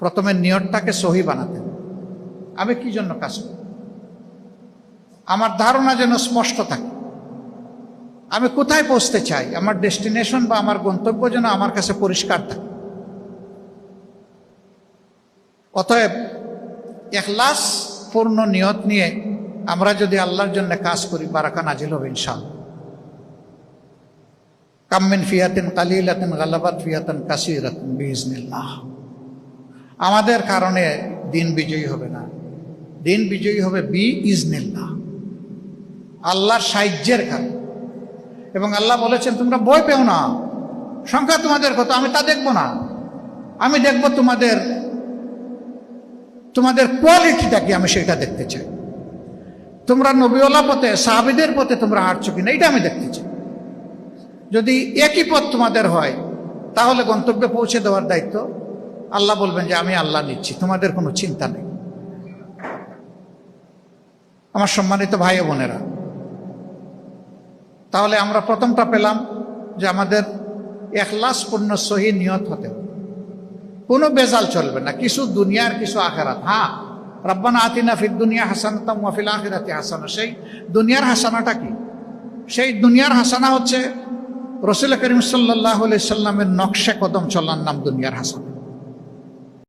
প্রথমে নিয়তটাকে সহি বানাতেন। আমি কি জন্য কাজ করি? আমার ধারণা যেন স্পষ্ট থাকে। আমি কোথায় পৌঁছতে চাই? আমার ডেস্টিনেশন বা আমার গন্তব্য যেন আমার কাছে পরিষ্কার থাকে। অতএব এখলাস পূর্ণ নিয়ত নিয়ে আমরা যদি আল্লাহর জন্য কাজ করি, বারাকা নাজিল হবে ইনশাআল্লাহ। কাম্মিন ফিয়াতিন গালাবাত ফিয়াতান কাসিরাতিন বিইজনিল্লাহ আমাদের কারণে দিন বিজয়ী হবে না। দিন বিজয়ী হবে বি ইজনিল্লাহ। আল্লাহর সাহায্যের কারণে। এবং আল্লাহ বলেছেন, তোমরা বই পেও না। সংখ্যা তোমাদের কত? আমি তা দেখব না। আমি দেখব তোমাদের তোমাদের কোয়ালিটিটা কি? আমি সেটা দেখতে চাই। তোমরা নবীওয়ালা পথে, সাহাবিদের পথে তোমরা হাঁটছো কিনা? এটা আমি দেখতে চাই। যদি একই পথ তোমাদের হয়, তাহলে গন্তব্যে পৌঁছে দেওয়ার দায়িত্ব আল্লাহ বলবেন যে আমি আল্লাহ নিচ্ছি, তোমাদের কোনো চিন্তা নেই। আমার সম্মানিত ভাই বোনেরা, তাহলে আমরা প্রথমটা পেলাম যে আমাদের এখলাসপূর্ণ সহি নিয়ত হতে হবে। কোনো বেজাল চলবে না, কিছু দুনিয়ার কিছু আখেরাত। হ্যাঁ রব্বানা আতিনা ফির দুনিয়া হাসানাতাম ওয়াফিল আখিরাতি হাসানা। সেই দুনিয়ার হাসানাটা কি? সেই দুনিয়ার হাসানা হচ্ছে রসুল করিম সাল্লাহ সাল্লামের নকশে কদম চলার নাম দুনিয়ার হাসানা।